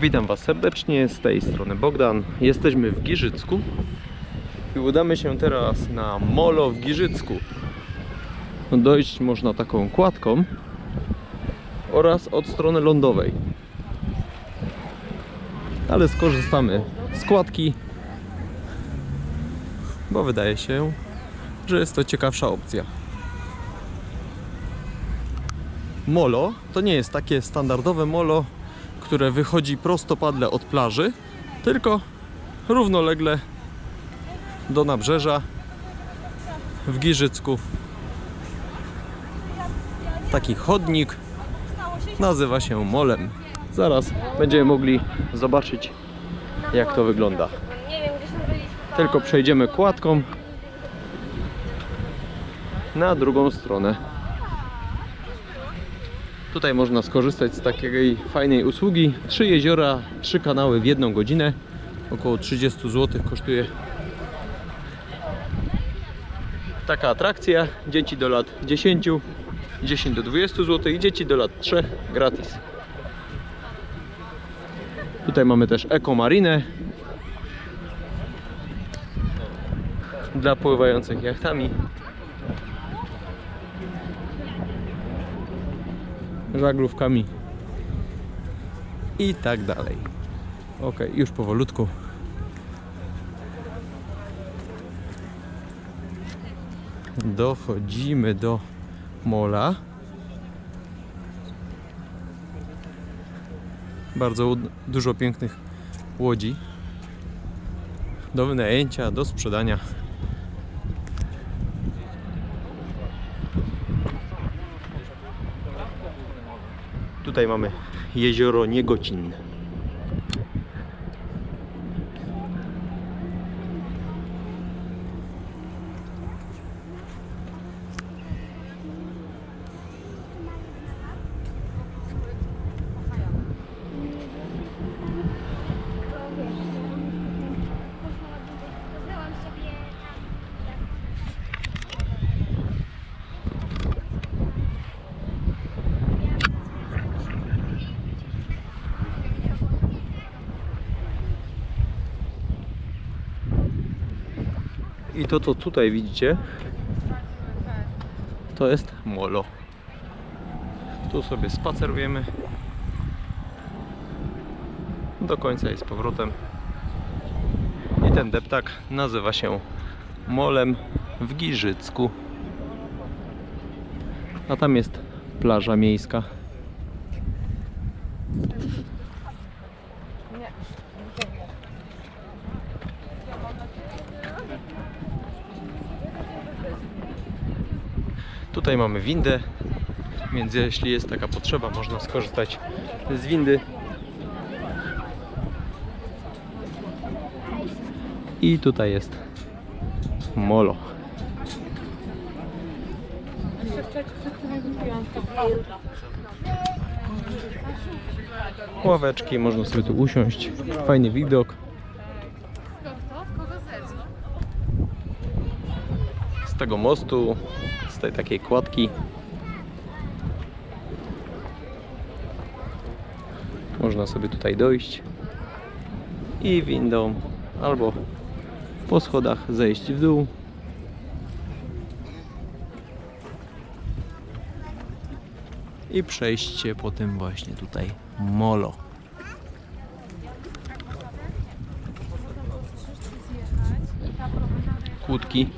Witam Was serdecznie, z tej strony Bogdan. Jesteśmy w Giżycku i udamy się teraz na molo w Giżycku. Dojść można taką kładką oraz od strony lądowej. Ale skorzystamy z kładki, bo wydaje się, że jest to ciekawsza opcja. Molo to nie jest takie standardowe molo, które wychodzi prostopadle od plaży, tylko równolegle do nabrzeża w Giżycku. Taki chodnik nazywa się molem. Zaraz będziemy mogli zobaczyć jak to wygląda. Tylko przejdziemy kładką na drugą stronę. Tutaj można skorzystać z takiej fajnej usługi. Trzy jeziora, trzy kanały w jedną godzinę. Około 30 zł kosztuje taka atrakcja. Dzieci do lat 10, 10 do 20 zł i dzieci do lat 3 gratis. Tutaj mamy też ekomarinę, dla pływających jachtami. Żaglówkami i tak dalej. Ok, już powolutku. Dochodzimy do mola. Bardzo dużo pięknych łodzi do wynajęcia, do sprzedania. Tutaj mamy jezioro Niegocin. To, co tutaj widzicie, to jest molo. Tu sobie spacerujemy do końca i z powrotem. I ten deptak nazywa się molem w Giżycku. A tam jest plaża miejska. Tutaj mamy windę, więc jeśli jest taka potrzeba, można skorzystać z windy. I tutaj jest molo. Ławeczki, można sobie tu usiąść. Fajny widok. Z tego mostu, tej takiej kładki. Można sobie tutaj dojść i windą albo po schodach zejść w dół. I przejść się po tym właśnie tutaj molo. Kłódki.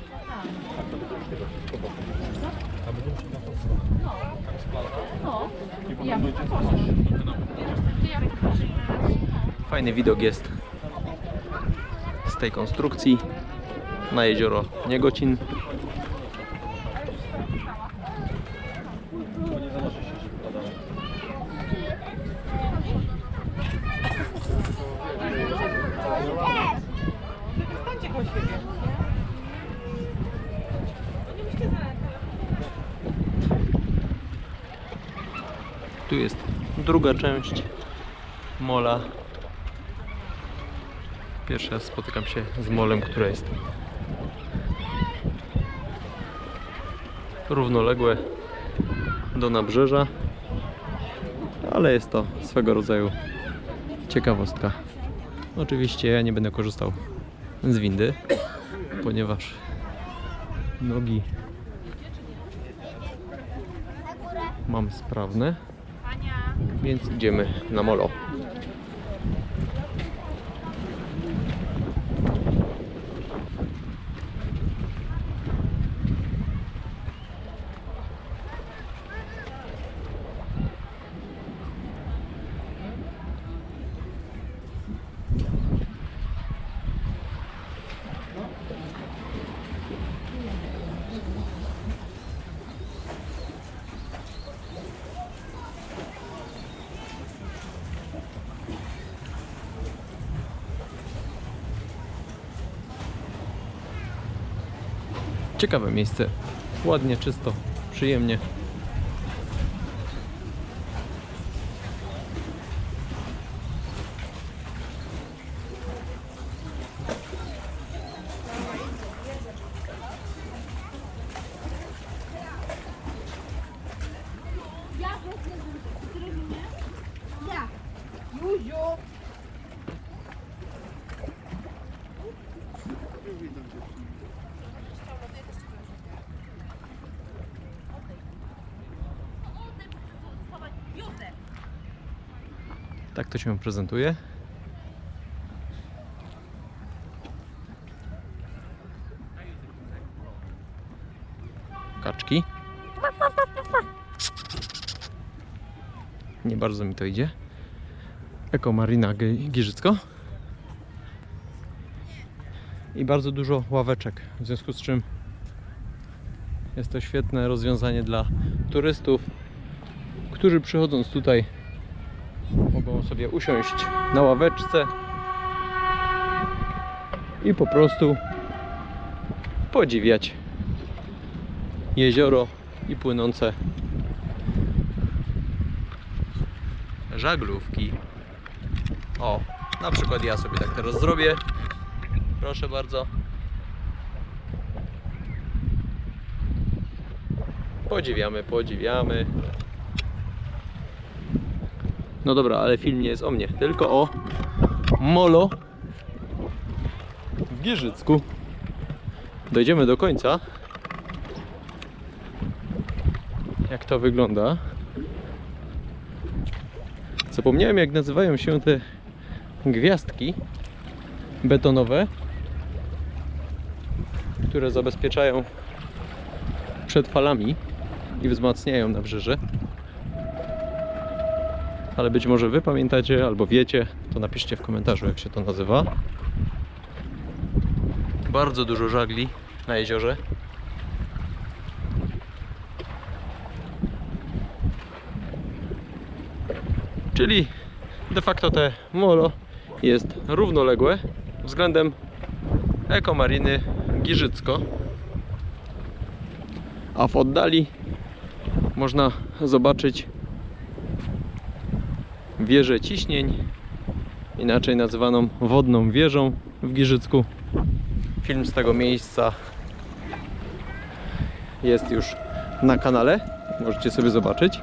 Fajny widok jest z tej konstrukcji na jezioro Niegocin. Tu jest druga część mola. Pierwszy raz spotykam się z molem, które jest równoległe do nabrzeża, ale jest to swego rodzaju Ciekawostka. Oczywiście ja nie będę korzystał z windy, ponieważ nogi mam sprawne, więc idziemy na molo. Ciekawe miejsce. Ładnie, czysto, przyjemnie. Tak to się prezentuje. Kaczki. Nie bardzo mi to idzie. Eko Marina Gi- Giżycko. I bardzo dużo ławeczek, w związku z czym jest to świetne rozwiązanie dla turystów, którzy przychodząc tutaj mogą sobie usiąść na ławeczce i po prostu podziwiać jezioro i płynące żaglówki. O, na przykład ja sobie tak teraz zrobię. Proszę bardzo. Podziwiamy, podziwiamy. No dobra, ale film nie jest o mnie, tylko o Molo w Giżycku. Dojdziemy do końca. Jak to wygląda? Zapomniałem jak nazywają się te gwiazdki betonowe, które zabezpieczają przed falami i wzmacniają nabrzeże ale być może Wy pamiętacie albo wiecie, to napiszcie w komentarzu, jak się to nazywa. Bardzo dużo żagli na jeziorze. Czyli de facto te molo jest równoległe względem ekomariny Giżycko. A w oddali można zobaczyć wieżę ciśnień, inaczej nazywaną wodną wieżą w Giżycku. Film z tego miejsca jest już na kanale, możecie sobie zobaczyć.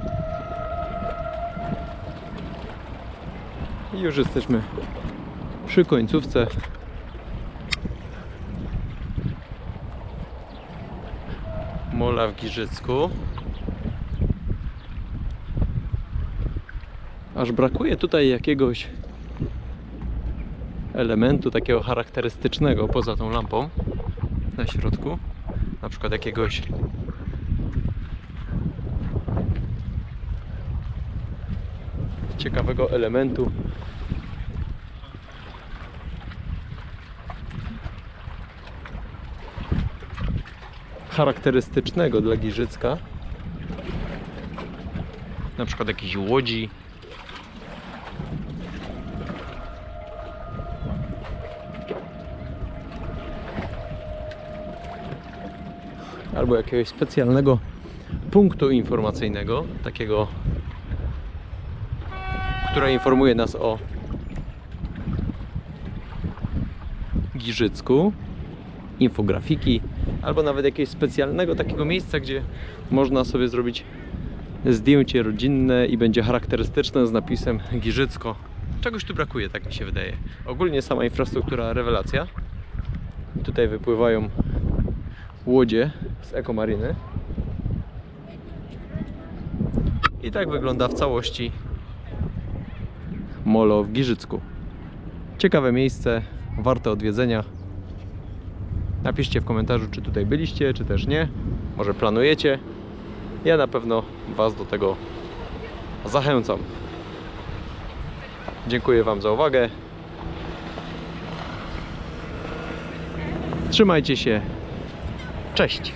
I już jesteśmy przy końcówce. Mola w Giżycku. Aż brakuje tutaj jakiegoś elementu takiego charakterystycznego poza tą lampą na środku. Na przykład jakiegoś ciekawego elementu. Charakterystycznego dla Giżycka. Na przykład jakiejś łodzi, albo jakiegoś specjalnego punktu informacyjnego, takiego, które informuje nas o Giżycku, infografiki, albo nawet jakiegoś specjalnego takiego miejsca, gdzie można sobie zrobić zdjęcie rodzinne i będzie charakterystyczne z napisem Giżycko, czegoś tu brakuje, tak mi się wydaje. Ogólnie sama infrastruktura rewelacja. Tutaj wypływają łodzie z ekomariny. I tak wygląda w całości molo w Giżycku. Ciekawe miejsce, warte odwiedzenia. Napiszcie w komentarzu, czy tutaj byliście, czy też nie. Może planujecie. Ja na pewno Was do tego zachęcam. Dziękuję Wam za uwagę. Trzymajcie się. Cześć.